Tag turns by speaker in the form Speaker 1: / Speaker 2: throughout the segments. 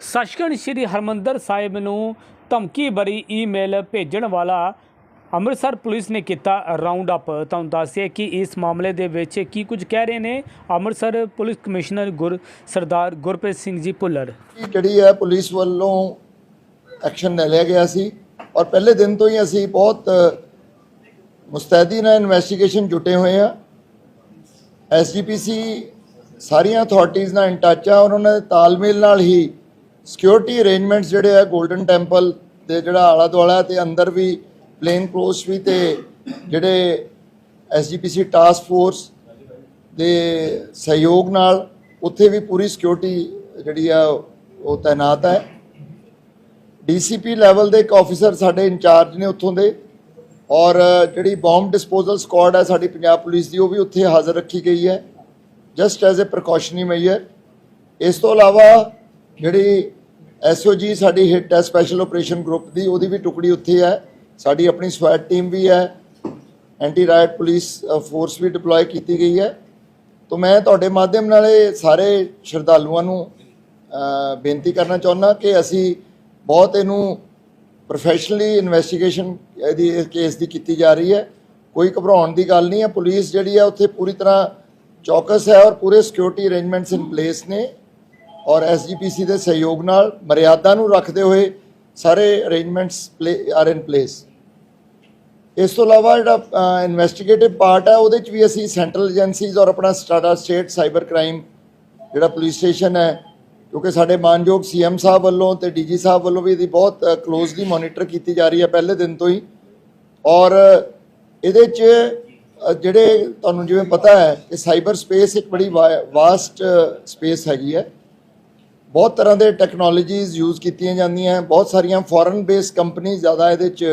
Speaker 1: ਸੱਚਖੰਡ ਸ੍ਰੀ ਹਰਮੰਦਰ ਸਾਹਿਬ ਨੂੰ ਧਮਕੀ ਭਰੀ ਈਮੇਲ ਭੇਜਣ ਵਾਲਾ ਅੰਮ੍ਰਿਤਸਰ ਪੁਲਿਸ ਨੇ ਕੀਤਾ ਰਾਉਂਡ ਅਪ। ਤੁਹਾਨੂੰ ਦੱਸਿਆ ਕਿ ਇਸ ਮਾਮਲੇ ਦੇ ਵਿੱਚ ਕੀ ਕੁਝ ਕਹਿ ਰਹੇ ਨੇ ਅੰਮ੍ਰਿਤਸਰ ਪੁਲਿਸ ਕਮਿਸ਼ਨਰ ਗੁਰ, ਸਰਦਾਰ ਗੁਰਪ੍ਰੀਤ ਸਿੰਘ ਜੀ ਭੁੱਲਰ।
Speaker 2: ਕਿ ਜਿਹੜੀ ਹੈ ਪੁਲਿਸ ਵੱਲੋਂ ਐਕਸ਼ਨ ਲੈ ਲਿਆ ਗਿਆ ਸੀ ਔਰ ਪਹਿਲੇ ਦਿਨ ਤੋਂ ਹੀ ਅਸੀਂ ਬਹੁਤ ਮੁਸਤੈਦੀ ਨਾਲ ਇਨਵੈਸਟੀਗੇਸ਼ਨ ਜੁਟੇ ਹੋਏ ਆ ਐਸਜੀਪੀਸੀ ਸਾਰੀਆਂ ਅਥਾਰਟੀਆਂ ਨਾਲ ਇਨ ਟੱਚ ਆ ਔਰ ਉਹਨਾਂ ਦੇ ਤਾਲਮੇਲ ਨਾਲ ਹੀ ਸਿਕਿਉਰਿਟੀ ਅਰੇਂਜਮੈਂਟਸ ਜਿਹੜੇ ਆ 골ਡਨ ਟੈਂਪਲ ਦੇ ਜਿਹੜਾ ਆਲਾ ਦੁਆਲਾ ਤੇ ਅੰਦਰ ਵੀ ਪਲੇਨ ਕਲੋਸ ਵੀ ਤੇ ਜਿਹੜੇ ਐਸਜੀਪੀਸੀ ਟਾਸਕ ਫੋਰਸ ਦੇ ਸਹਿਯੋਗ ਨਾਲ ਉੱਥੇ ਵੀ ਪੂਰੀ ਸਿਕਿਉਰਿਟੀ ਜਿਹੜੀ ਆ, ਉਹ ਤਾਇਨਾਤ ਹੈ। ਡੀਸੀਪੀ ਲੈਵਲ ਦੇ ਇੱਕ ਆਫੀਸਰ ਸਾਡੇ ਇੰਚਾਰਜ ਨੇ ਉੱਥੋਂ ਦੇ ਔਰ ਜਿਹੜੀ ਬੰਬ ਡਿਸਪੋਜ਼ਲ ਸਕੁਆਡ ਹੈ ਸਾਡੀ ਪੰਜਾਬ ਪੁਲਿਸ ਦੀ, ਉਹ ਵੀ ਉੱਥੇ ਹਾਜ਼ਰ ਰੱਖੀ ਗਈ ਹੈ। Just as a precautionary measure ਇਸ ਤੋਂ ਇਲਾਵਾ ਜਿਹੜੀ ਐਸਓਜੀ ਸਾਡੀ ਹਿੱਟ ਹੈ ਸਪੈਸ਼ਲ ਆਪਰੇਸ਼ਨ ਗਰੁੱਪ ਦੀ, ਉਹਦੀ ਵੀ ਟੁਕੜੀ ਉੱਥੇ ਹੈ। ਸਾਡੀ ਆਪਣੀ ਸਵੈਟ ਟੀਮ ਵੀ ਹੈ। ਐਂਟੀ ਰਾਇਟ ਪੁਲਿਸ ਫੋਰਸ ਵੀ ਡਿਪਲੋਏ ਕੀਤੀ ਗਈ ਹੈ। ਤੋਂ ਮੈਂ ਤੁਹਾਡੇ ਮਾਧਿਅਮ ਨਾਲ ਇਹ ਸਾਰੇ ਸ਼ਰਧਾਲੂਆਂ ਨੂੰ ਬੇਨਤੀ ਕਰਨਾ ਚਾਹੁੰਦਾ ਕਿ ਅਸੀਂ ਬਹੁਤ ਇਹਨੂੰ ਪ੍ਰੋਫੈਸ਼ਨਲੀ ਇਨਵੈਸਟੀਗੇਸ਼ਨ ਇਹਦੀ, ਇਸ ਕੇਸ ਦੀ ਕੀਤੀ ਜਾ ਰਹੀ ਹੈ। ਕੋਈ ਘਬਰਾਉਣ ਦੀ ਗੱਲ ਨਹੀਂ ਹੈ। ਪੁਲਿਸ ਜਿਹੜੀ ਹੈ, ਉੱਥੇ ਪੂਰੀ ਤਰ੍ਹਾਂ ਚੌਕਸ ਹੈ ਔਰ ਪੂਰੇ ਸਿਕਿਉਰਿਟੀ ਅਰੇਂਜਮੈਂਟਸ ਇਨ ਪਲੇਸ ਨੇ। ਔਰ ਐਸਜੀਪੀਸੀ ਦੇ ਸਹਿਯੋਗ ਨਾਲ ਮਰਿਆਦਾ ਨੂੰ ਰੱਖਦੇ ਹੋਏ ਸਾਰੇ ਅਰੇਂਜਮੈਂਟਸ ਆਰ ਇਨ ਪਲੇਸ ਇਸ ਤੋਂ ਇਲਾਵਾ ਜਿਹੜਾ ਇਨਵੈਸਟੀਗੇਟਿਵ ਪਾਰਟ ਹੈ, ਉਹਦੇ ਚ ਵੀ ਅਸੀਂ ਸੈਂਟਰਲ ਏਜੰਸੀਜ਼ ਔਰ ਆਪਣਾ ਸਟਾਡਾ ਸਟੇਟ ਸਾਈਬਰ ਕ੍ਰਾਈਮ ਜਿਹੜਾ ਪੁਲਿਸ ਸਟੇਸ਼ਨ ਹੈ, ਕਿਉਂਕਿ ਸਾਡੇ ਮਾਨਯੋਗ ਸੀਐਮ ਸਾਹਿਬ ਵੱਲੋਂ ਤੇ ਡੀਜੀ ਸਾਹਿਬ ਵੱਲੋਂ ਵੀ ਇਹਦੀ ਬਹੁਤ ਕਲੋਜ਼ਲੀ ਮੋਨੀਟਰ ਕੀਤੀ ਜਾ ਰਹੀ ਹੈ ਪਹਿਲੇ ਦਿਨ ਤੋਂ ਹੀ। ਔਰ ਇਹਦੇ ਚ ਜਿਹੜੇ ਤੁਹਾਨੂੰ ਜਿਵੇਂ ਪਤਾ ਹੈ ਕਿ ਸਾਈਬਰ ਸਪੇਸ ਇੱਕ ਬੜੀ ਵਾਸਟ ਸਪੇਸ ਹੈਗੀ ਹੈ। ਬਹੁਤ ਤਰ੍ਹਾਂ ਦੇ ਟੈਕਨੋਲੋਜੀਜ਼ ਯੂਜ਼ ਕੀਤੀਆਂ ਜਾਂਦੀਆਂ ਬਹੁਤ ਸਾਰੀਆਂ ਫੋਰਨ ਬੇਸ ਕੰਪਨੀ ਜ਼ਿਆਦਾ ਇਹਦੇ ਚ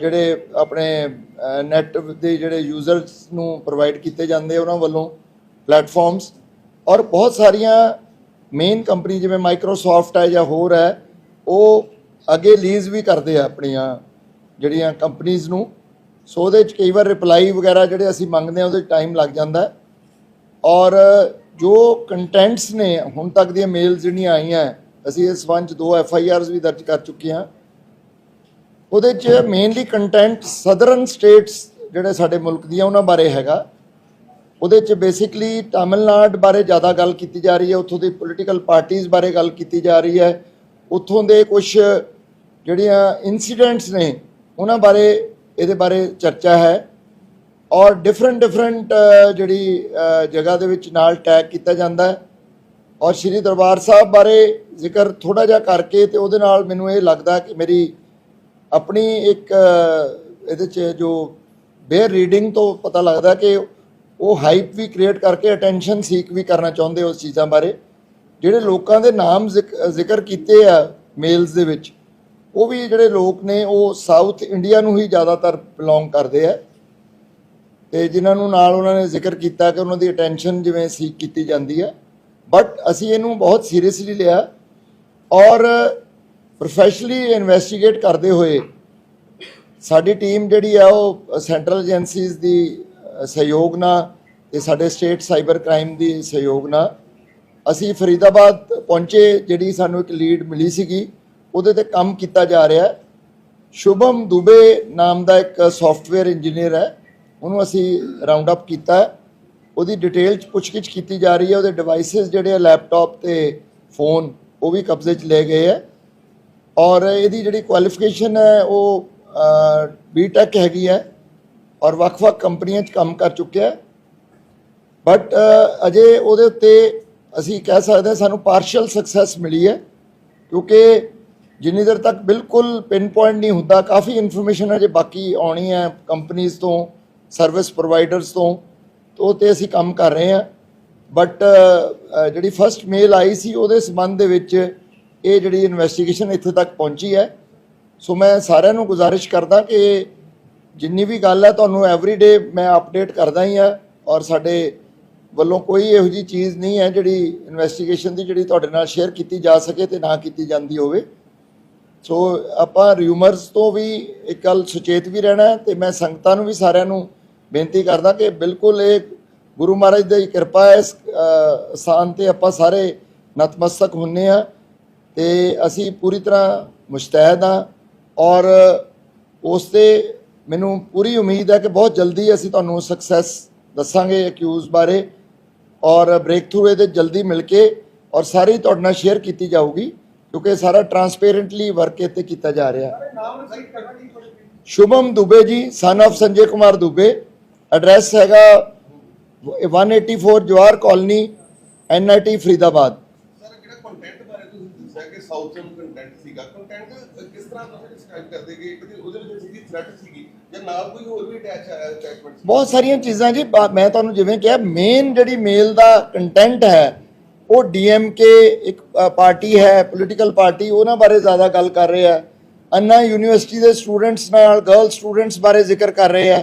Speaker 2: ਜਿਹੜੇ ਆਪਣੇ ਨੈਟ ਦੇ ਜਿਹੜੇ ਯੂਜ਼ਰਸ ਨੂੰ ਪ੍ਰੋਵਾਈਡ ਕੀਤੇ ਜਾਂਦੇ ਉਹਨਾਂ ਵੱਲੋਂ ਪਲੇਟਫਾਰਮਸ ਔਰ ਬਹੁਤ ਸਾਰੀਆਂ ਮੇਨ ਕੰਪਨੀ ਜਿਵੇਂ ਮਾਈਕਰੋਸਾਫਟ ਹੈ ਜਾਂ ਹੋਰ ਹੈ, ਉਹ ਅੱਗੇ ਲੀਜ਼ ਵੀ ਕਰਦੇ ਆ ਆਪਣੀਆਂ ਜਿਹੜੀਆਂ ਕੰਪਨੀਆਂ ਨੂੰ। ਸੋ ਉਹਦੇ ਚ ਕਈ ਵਾਰ ਰਿਪਲਾਈ ਵਗੈਰਾ ਜਿਹੜੇ ਅਸੀਂ ਮੰਗਦੇ ਆ ਉਹਦੇ ਟਾਈਮ ਲੱਗ ਜਾਂਦਾ ਔਰ ਜੋ ਕੰਟੈਂਟਸ ਨੇ, ਹੁਣ ਤੱਕ ਦੀਆਂ ਮੇਲਸ ਜਿਹੜੀਆਂ ਆਈਆਂ, ਅਸੀਂ ਇਸ ਸੰਬੰਧ 'ਚ ਦੋ ਐਫ ਆਈ ਆਰਸ ਵੀ ਦਰਜ ਕਰ ਚੁੱਕੇ ਹਾਂ। ਉਹਦੇ 'ਚ ਮੇਨਲੀ ਕੰਟੈਂਟ ਸਦਰਨ ਸਟੇਟਸ ਜਿਹੜੇ ਸਾਡੇ ਮੁਲਕ ਦੀਆਂ, ਉਹਨਾਂ ਬਾਰੇ ਹੈਗਾ। ਉਹਦੇ 'ਚ ਬੇਸਿਕਲੀ ਤਾਮਿਲਨਾਡ ਬਾਰੇ ਜ਼ਿਆਦਾ ਗੱਲ ਕੀਤੀ ਜਾ ਰਹੀ ਹੈ। ਉੱਥੋਂ ਦੀ ਪੋਲੀਟੀਕਲ ਪਾਰਟੀਆਂ ਬਾਰੇ ਗੱਲ ਕੀਤੀ ਜਾ ਰਹੀ ਹੈ। ਉੱਥੋਂ ਦੇ ਕੁਝ ਜਿਹੜੀਆਂ ਇਨਸੀਡੈਂਟਸ ਨੇ, ਉਹਨਾਂ ਬਾਰੇ, ਇਹਦੇ ਬਾਰੇ ਚਰਚਾ ਹੈ। ਔਰ ਡਿਫਰੈਂਟ ਡਿਫਰੈਂਟ ਜਿਹੜੀ ਜਗ੍ਹਾ ਦੇ ਵਿੱਚ ਨਾਲ ਟੈਗ ਕੀਤਾ ਜਾਂਦਾ ਹੈ। ਔਰ ਸ਼੍ਰੀ ਦਰਬਾਰ ਸਾਹਿਬ ਬਾਰੇ ਜ਼ਿਕਰ ਥੋੜਾ ਜਿਹਾ ਕਰਕੇ ਤੇ ਉਹਦੇ ਨਾਲ ਮੈਨੂੰ ਇਹ ਲੱਗਦਾ ਕਿ ਮੇਰੀ ਆਪਣੀ ਇੱਕ ਇਹਦੇ ਚ ਜੋ ਬੇਅਰ ਰੀਡਿੰਗ ਤੋਂ ਪਤਾ ਲੱਗਦਾ ਕਿ ਉਹ ਹਾਈਪ ਵੀ ਕ੍ਰੀਏਟ ਕਰਕੇ ਅਟੈਂਸ਼ਨ ਸੀਕ ਵੀ ਕਰਨਾ ਚਾਹੁੰਦੇ ਉਸ ਚੀਜ਼ਾਂ ਬਾਰੇ। ਜਿਹੜੇ ਲੋਕਾਂ ਦੇ ਨਾਮ ਜ਼ਿਕ- ਜ਼ਿਕਰ ਕੀਤੇ ਆ ਮੇਲਸ ਦੇ ਵਿੱਚ, ਉਹ ਵੀ ਜਿਹੜੇ ਲੋਕ ਨੇ, ਉਹ ਸਾਊਥ ਇੰਡੀਆ ਨੂੰ ਹੀ ਜ਼ਿਆਦਾਤਰ ਬਿਲੋਂਗ ਕਰਦੇ ਆ। ਤੇ ਜਿਨ੍ਹਾਂ ਨੂੰ ਨਾਲ ਉਹਨਾਂ ਨੇ ਜ਼ਿਕਰ ਕੀਤਾ ਕਿ ਉਹਨਾਂ ਦੀ ਅਟੈਂਸ਼ਨ ਜਿਵੇਂ ਸੀਕ ਕੀਤੀ ਜਾਂਦੀ ਹੈ। ਬਟ ਅਸੀਂ ਇਹਨੂੰ ਬਹੁਤ ਸੀਰੀਅਸਲੀ ਲਿਆ ਔਰ ਪ੍ਰੋਫੈਸ਼ਨਲੀ ਇਨਵੈਸਟੀਗੇਟ ਕਰਦੇ ਹੋਏ ਸਾਡੀ ਟੀਮ ਜਿਹੜੀ ਆ ਉਹ ਸੈਂਟਰਲ ਏਜੰਸੀਜ਼ ਦੀ ਸਹਿਯੋਗ ਨਾਲ ਤੇ ਸਾਡੇ ਸਟੇਟ ਸਾਈਬਰ ਕ੍ਰਾਈਮ ਦੀ ਸਹਿਯੋਗ ਨਾਲ ਅਸੀਂ ਫਰੀਦਾਬਾਦ ਪਹੁੰਚੇ, ਜਿਹੜੀ ਸਾਨੂੰ ਇੱਕ ਲੀਡ ਮਿਲੀ ਸੀਗੀ, ਉਹਦੇ ਤੇ ਕੰਮ ਕੀਤਾ ਜਾ ਰਿਹਾ ਹੈ। ਸ਼ੁਭਮ ਦੁਬੇ ਨਾਮ ਦਾ ਇੱਕ ਸੌਫਟਵੇਅਰ ਇੰਜੀਨੀਅਰ ਹੈ। ਉਹਨੂੰ ਅਸੀਂ ਰਾਉਂਡ ਅਪ ਕੀਤਾ ਹੈ। ਉਹਦੀ ਡਿਟੇਲ ਚ ਪੁੱਛਗਿੱਛ ਕੀਤੀ ਜਾ ਰਹੀ ਹੈ। ਉਹਦੇ ਡਿਵਾਈਸਸ ਜਿਹੜੇ ਆ ਲੈਪਟਾਪ ਤੇ ਫੋਨ ਉਹ ਵੀ ਕਬਜ਼ੇ ਚ ਲਏ ਗਏ ਹੈ। ਔਰ ਇਹਦੀ ਜਿਹੜੀ ਕੁਆਲੀਫਿਕੇਸ਼ਨ ਹੈ, ਉਹ ਬੀਟੈਕ ਹੈਗੀ ਹੈ ਔਰ ਵੱਖ-ਵੱਖ ਕੰਪਨੀਆਂ 'ਚ ਕੰਮ ਕਰ ਚੁੱਕਿਆ ਬਟ ਅਜੇ ਉਹਦੇ ਉੱਤੇ ਅਸੀਂ ਕਹਿ ਸਕਦੇ ਹਾਂ, ਸਾਨੂੰ ਪਾਰਸ਼ਲ ਸਕਸੈਸ ਮਿਲੀ ਹੈ। ਕਿਉਂਕਿ ਜਿੰਨੀ ਦੇਰ ਤੱਕ ਬਿਲਕੁਲ ਪਿਨ ਪੁਆਇੰਟ ਨਹੀਂ ਹੁੰਦਾ, ਕਾਫੀ ਇਨਫੋਰਮੇਸ਼ਨ ਅਜੇ ਬਾਕੀ ਆਉਣੀ ਹੈ ਕੰਪਨੀਆਂ ਤੋਂ। ਸਰਵਿਸ ਪ੍ਰੋਵਾਈਡਰਸ ਤੋਂ ਉਹ ਤੇ ਅਸੀਂ ਕੰਮ ਕਰ ਰਹੇ ਹਾਂ। ਬਟ ਜਿਹੜੀ ਫਰਸਟ ਮੇਲ ਆਈ ਸੀ, ਉਹਦੇ ਸੰਬੰਧ ਦੇ ਵਿੱਚ ਇਹ ਜਿਹੜੀ ਇਨਵੈਸਟੀਗੇਸ਼ਨ ਇੱਥੇ ਤੱਕ ਪਹੁੰਚੀ ਹੈ। ਸੋ ਮੈਂ ਸਾਰਿਆਂ ਨੂੰ ਗੁਜ਼ਾਰਿਸ਼ ਕਰਦਾ ਕਿ ਜਿੰਨੀ ਵੀ ਗੱਲ ਹੈ, ਤੁਹਾਨੂੰ ਐਵਰੀਡੇ ਮੈਂ ਅਪਡੇਟ ਕਰਦਾ ਹੀ ਆ ਔਰ ਸਾਡੇ ਵੱਲੋਂ ਕੋਈ ਇਹੋ ਜੀ ਚੀਜ਼ ਨਹੀਂ ਹੈ ਜਿਹੜੀ ਇਨਵੈਸਟੀਗੇਸ਼ਨ ਦੀ, ਜਿਹੜੀ ਤੁਹਾਡੇ ਨਾਲ ਸ਼ੇਅਰ ਕੀਤੀ ਜਾ ਸਕੇ ਤੇ ਨਾ ਕੀਤੀ ਜਾਂਦੀ ਹੋਵੇ। ਸੋ ਆਪਾਂ ਰਿਊਮਰਸ ਤੋਂ ਵੀ ਇੱਕ ਗੱਲ ਸੁਚੇਤ ਵੀ ਰਹਿਣਾ ਹੈ ਤੇ ਮੈਂ ਸੰਗਤਾਂ ਨੂੰ ਵੀ ਸਾਰਿਆਂ ਨੂੰ ਬੇਨਤੀ ਕਰਦਾ ਕਿ ਬਿਲਕੁਲ ਇਹ ਗੁਰੂ ਮਹਾਰਾਜ ਦੀ ਕਿਰਪਾ ਹੈ ਇਸ ਸਥਾਨ ਤੇ ਆਪਾਂ ਸਾਰੇ ਨਤਮਸਤਕ ਹੁੰਨੇ ਆ ਤੇ ਅਸੀਂ ਪੂਰੀ ਤਰ੍ਹਾਂ ਮੁਸ਼ਤੈਦ ਹਾਂ ਔਰ ਉਸ ਤੇ ਮੈਨੂੰ ਪੂਰੀ ਉਮੀਦ ਹੈ ਕਿ ਬਹੁਤ ਜਲਦੀ ਅਸੀਂ ਤੁਹਾਨੂੰ ਸਕਸੈਸ ਦੱਸਾਂਗੇ ਅਕਿਊਜ਼ ਬਾਰੇ ਔਰ ਬ੍ਰੇਕ ਥਰੂ ਇਹਦੇ ਜਲਦੀ ਮਿਲ ਕੇ ਔਰ ਸਾਰੀ ਤੁਹਾਡੇ ਨਾਲ ਸ਼ੇਅਰ ਕੀਤੀ ਜਾਊਗੀ ਕਿਉਂਕਿ ਸਾਰਾ ਟਰਾਂਸਪੇਰੈਂਟਲੀ ਵਰਕ ਇੱਥੇ ਕੀਤਾ ਜਾ ਰਿਹਾ। Shubham Dubey ji son of Sanjay Kumar Dubey. Address ਹੈਗਾ 184 Jawahar colony NIT Faridabad.
Speaker 3: Sir ਜਿਹੜਾ ਕੰਟੈਂਟ ਬਾਰੇ ਤੁਸੀਂ ਦੱਸਿਆ ਕਿ ਸਾਊਥਰਨ ਕੰਟੈਂਟ ਸੀਗਾ? ਕੰਟੈਂਟ ਕਿਸ ਤਰ੍ਹਾਂ ਤੁਸੀਂ ਡਿਸਕ੍ਰਾਈਬ ਕਰਦੇ ਕਿ ਇੱਕ ਤੇ ਉਹਦੇ ਵਿੱਚ ਸੀਗੀ ਥ੍ਰੈਟ ਸੀਗੀ ਜਾਂ ਨਾਲ ਕੋਈ ਹੋਰ ਵੀ ਅਟੈਚ ਅਟੈਚਮੈਂਟ
Speaker 2: ਬਹੁਤ ਸਾਰੀਆਂ ਚੀਜ਼ਾਂ ਜੀ ਮੈਂ ਤੁਹਾਨੂੰ ਜਿਵੇਂ ਕਿਹਾ ਮੇਨ ਜਿਹੜੀ ਮੇਲ ਦਾ ਕੰਟੈਂਟ ਹੈ ਉਹ ਡੀਐਮਕੇ ਇੱਕ ਪਾਰਟੀ ਹੈ ਪੋਲੀਟੀਕਲ ਪਾਰਟੀ ਉਹਨਾਂ ਬਾਰੇ ਜ਼ਿਆਦਾ ਗੱਲ ਕਰ ਰਹੇ ਆ ਅੰਨਾ ਯੂਨੀਵਰਸਿਟੀ ਦੇ ਸਟੂਡੈਂਟਸ ਨਾਲ ਗਰਲ ਸਟੂਡੈਂਟਸ ਬਾਰੇ ਜ਼ਿਕਰ ਕਰ ਰਹੇ ਆ